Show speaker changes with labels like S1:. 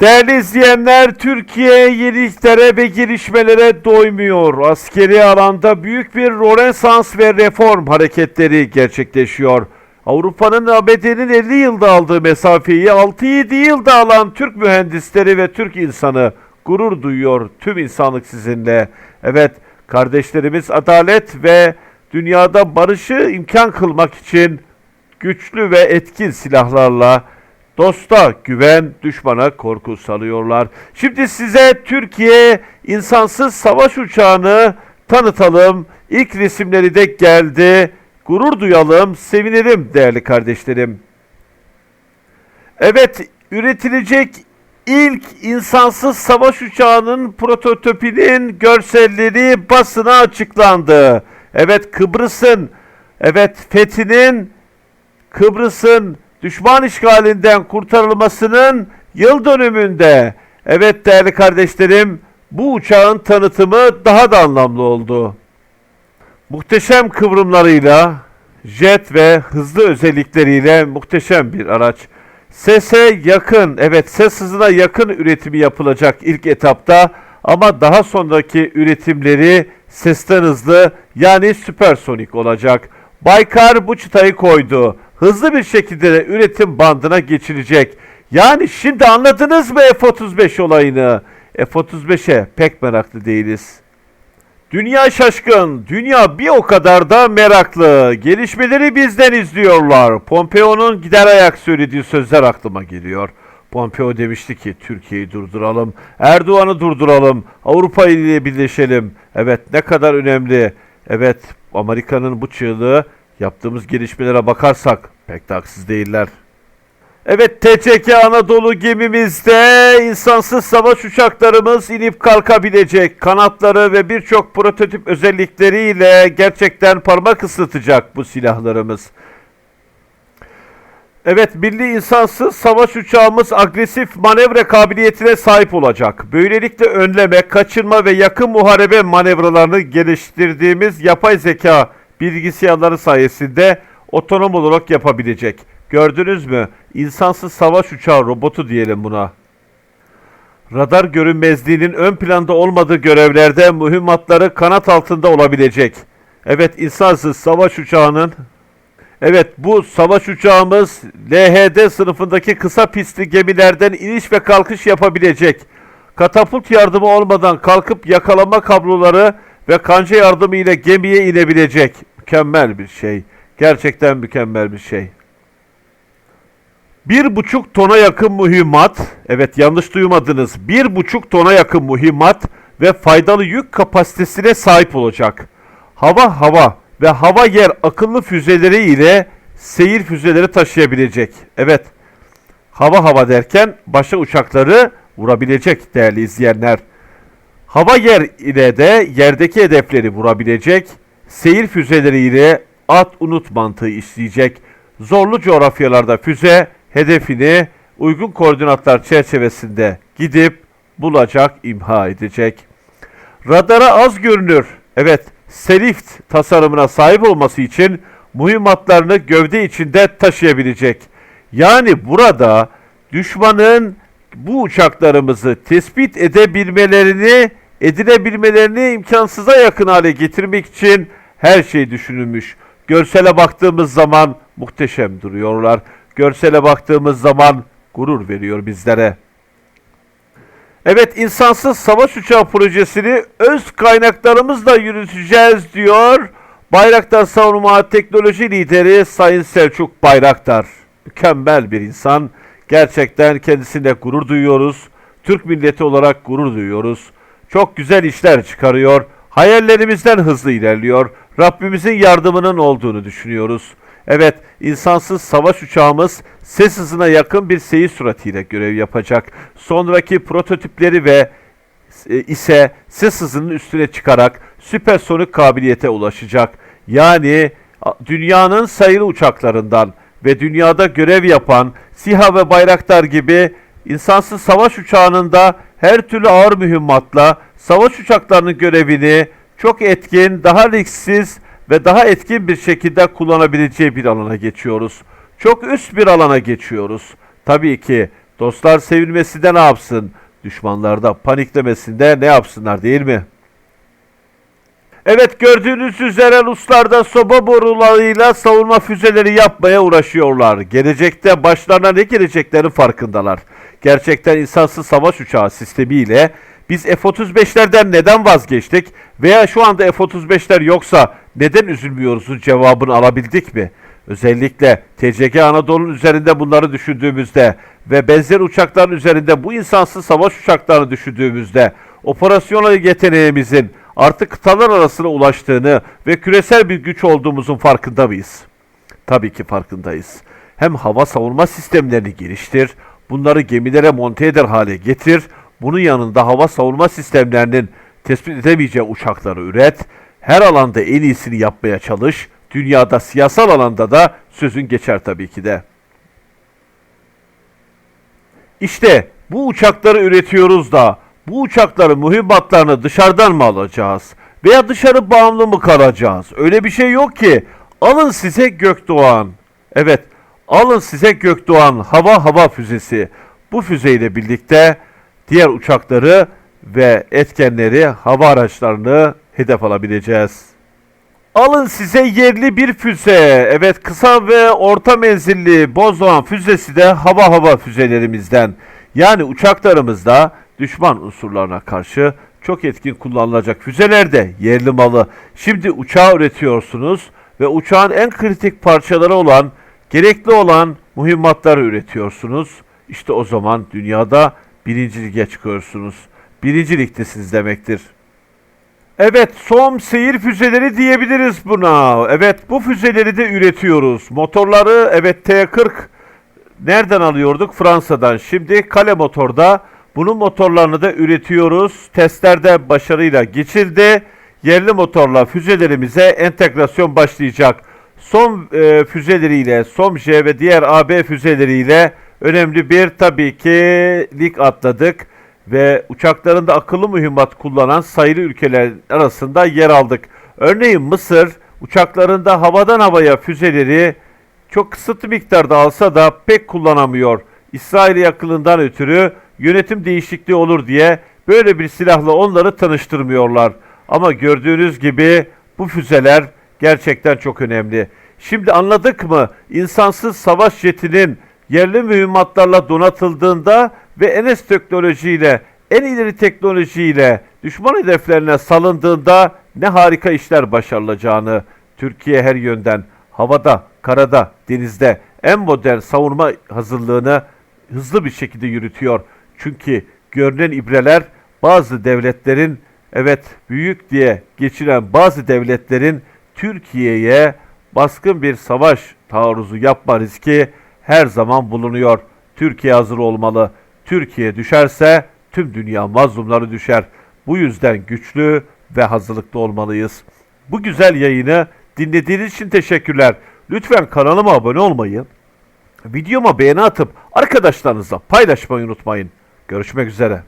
S1: Değerli izleyenler, Türkiye yeniliklere ve gelişmelere doymuyor. Askeri alanda büyük bir Rönesans ve reform hareketleri gerçekleşiyor. Avrupa'nın ABD'nin 50 yılda aldığı mesafeyi 6-7 yılda alan Türk mühendisleri ve Türk insanı gurur duyuyor tüm insanlık sizinle. Evet, kardeşlerimiz adalet ve dünyada barışı imkan kılmak için güçlü ve etkin silahlarla Dosta güven, düşmana korku salıyorlar. Şimdi size Türkiye insansız savaş uçağını tanıtalım. İlk resimleri de geldi. Gurur duyalım, sevinelim değerli kardeşlerim. Evet, üretilecek ilk insansız savaş uçağının prototipinin görselleri basına açıklandı. Evet, Kıbrıs'ın, evet Fethi'nin Kıbrıs'ın düşman işgalinden kurtarılmasının yıl dönümünde evet değerli kardeşlerim bu uçağın tanıtımı daha da anlamlı oldu. Muhteşem kıvrımlarıyla jet ve hızlı özellikleriyle muhteşem bir araç. Sese yakın, evet ses hızına yakın üretimi yapılacak ilk etapta ama daha sonraki üretimleri sesten hızlı yani süpersonik olacak. Baykar bu çıtayı koydu. Hızlı bir şekilde de üretim bandına geçilecek. Yani şimdi anladınız mı F-35 olayını? F-35'e pek meraklı değiliz. Dünya şaşkın, dünya bir o kadar da meraklı. Gelişmeleri bizden izliyorlar. Pompeo'nun gider ayak söylediği sözler aklıma geliyor. Pompeo demişti ki Türkiye'yi durduralım, Erdoğan'ı durduralım, Avrupa ile birleşelim. Evet ne kadar önemli. Evet Amerika'nın bu çığlığı yaptığımız gelişmelere bakarsak pek de haksız değiller. Evet TCK Anadolu gemimizde insansız savaş uçaklarımız inip kalkabilecek. Kanatları ve birçok prototip özellikleriyle gerçekten parmak ıslatacak bu silahlarımız. Evet, milli insansız savaş uçağımız agresif manevra kabiliyetine sahip olacak. Böylelikle önleme, kaçırma ve yakın muharebe manevralarını geliştirdiğimiz yapay zeka bilgisayarları sayesinde otonom olarak yapabilecek. Gördünüz mü? İnsansız savaş uçağı robotu diyelim buna. Radar görünmezliğinin ön planda olmadığı görevlerde mühimmatları kanat altında olabilecek. Evet, insansız savaş uçağının Evet bu savaş uçağımız LHD sınıfındaki kısa pistli gemilerden iniş ve kalkış yapabilecek. Katapult yardımı olmadan kalkıp yakalama kabloları ve kanca yardımı ile gemiye inebilecek. Mükemmel bir şey. Gerçekten mükemmel bir şey. Bir buçuk tona yakın mühimmat, evet yanlış duymadınız, bir buçuk tona yakın mühimmat ve faydalı yük kapasitesine sahip olacak. Hava hava ve hava yer akıllı füzeleri ile seyir füzeleri taşıyabilecek. Evet, hava hava derken başa uçakları vurabilecek değerli izleyenler. Hava yer ile de yerdeki hedefleri vurabilecek, seyir füzeleri ile at unut mantığı işleyecek. Zorlu coğrafyalarda füze hedefini uygun koordinatlar çerçevesinde gidip bulacak, imha edecek. Radara az görünür. Evet, Selift tasarımına sahip olması için mühimmatlarını gövde içinde taşıyabilecek. Yani burada düşmanın bu uçaklarımızı tespit edebilmelerini, edilebilmelerini imkansıza yakın hale getirmek için her şey düşünülmüş. Görsele baktığımız zaman muhteşem duruyorlar. Görsele baktığımız zaman gurur veriyor bizlere. Evet insansız savaş uçağı projesini öz kaynaklarımızla yürüteceğiz diyor. Bayraktar Savunma Teknoloji Lideri Sayın Selçuk Bayraktar. Mükemmel bir insan. Gerçekten kendisine gurur duyuyoruz. Türk milleti olarak gurur duyuyoruz. Çok güzel işler çıkarıyor. Hayallerimizden hızlı ilerliyor. Rabbimizin yardımının olduğunu düşünüyoruz. Evet, insansız savaş uçağımız ses hızına yakın bir seyir süratiyle görev yapacak. Sonraki prototipleri ve e, ise ses hızının üstüne çıkarak süpersonik kabiliyete ulaşacak. Yani dünyanın sayılı uçaklarından ve dünyada görev yapan SİHA ve Bayraktar gibi insansız savaş uçağının da her türlü ağır mühimmatla savaş uçaklarının görevini çok etkin, daha risksiz ve daha etkin bir şekilde kullanabileceği bir alana geçiyoruz. Çok üst bir alana geçiyoruz. Tabii ki Dostlar sevilmesinde ne yapsın? Düşmanlar da paniklemesinde ne yapsınlar değil mi? Evet gördüğünüz üzere Ruslar da soba borularıyla savunma füzeleri yapmaya uğraşıyorlar. Gelecekte başlarına ne geleceklerin farkındalar. Gerçekten insansız savaş uçağı sistemiyle biz F-35'lerden neden vazgeçtik veya şu anda F-35'ler yoksa neden üzülmüyoruzun cevabını alabildik mi? Özellikle TCG Anadolu'nun üzerinde bunları düşündüğümüzde ve benzer uçakların üzerinde bu insansız savaş uçaklarını düşündüğümüzde operasyonel yeteneğimizin artık kıtalar arasına ulaştığını ve küresel bir güç olduğumuzun farkında mıyız? Tabii ki farkındayız. Hem hava savunma sistemlerini geliştir, bunları gemilere monte eder hale getir, bunun yanında hava savunma sistemlerinin tespit edemeyeceği uçakları üret, her alanda en iyisini yapmaya çalış, dünyada siyasal alanda da sözün geçer tabii ki de. İşte bu uçakları üretiyoruz da bu uçakların mühimmatlarını dışarıdan mı alacağız? Veya dışarı bağımlı mı kalacağız? Öyle bir şey yok ki. Alın size Gökdoğan. Evet, alın size Gökdoğan hava hava füzesi. Bu füzeyle birlikte diğer uçakları ve etkenleri, hava araçlarını hedef alabileceğiz. Alın size yerli bir füze. Evet kısa ve orta menzilli Bozdoğan füzesi de hava hava füzelerimizden. Yani uçaklarımızda düşman unsurlarına karşı çok etkin kullanılacak füzeler de yerli malı. Şimdi uçağı üretiyorsunuz ve uçağın en kritik parçaları olan, gerekli olan mühimmatları üretiyorsunuz. İşte o zaman dünyada birinci lige çıkıyorsunuz. Birinci ligdesiniz demektir. Evet, son seyir füzeleri diyebiliriz buna. Evet, bu füzeleri de üretiyoruz. Motorları, evet T40 nereden alıyorduk? Fransa'dan. Şimdi Kale Motor'da bunun motorlarını da üretiyoruz. Testlerde başarıyla geçildi. Yerli motorla füzelerimize entegrasyon başlayacak. Son e, füzeleriyle, SOMJ ve diğer AB füzeleriyle önemli bir tabii ki lig atladık ve uçaklarında akıllı mühimmat kullanan sayılı ülkeler arasında yer aldık. Örneğin Mısır uçaklarında havadan havaya füzeleri çok kısıtlı miktarda alsa da pek kullanamıyor. İsrail yakınından ötürü yönetim değişikliği olur diye böyle bir silahla onları tanıştırmıyorlar. Ama gördüğünüz gibi bu füzeler gerçekten çok önemli. Şimdi anladık mı? İnsansız savaş jetinin yerli mühimmatlarla donatıldığında ve Enes teknolojiyle, en ileri teknolojiyle düşman hedeflerine salındığında ne harika işler başarılacağını Türkiye her yönden havada, karada, denizde en modern savunma hazırlığını hızlı bir şekilde yürütüyor. Çünkü görünen ibreler bazı devletlerin evet büyük diye geçiren bazı devletlerin Türkiye'ye baskın bir savaş taarruzu yapma riski her zaman bulunuyor. Türkiye hazır olmalı. Türkiye düşerse tüm dünya mazlumları düşer. Bu yüzden güçlü ve hazırlıklı olmalıyız. Bu güzel yayını dinlediğiniz için teşekkürler. Lütfen kanalıma abone olmayı, videoma beğeni atıp arkadaşlarınızla paylaşmayı unutmayın. Görüşmek üzere.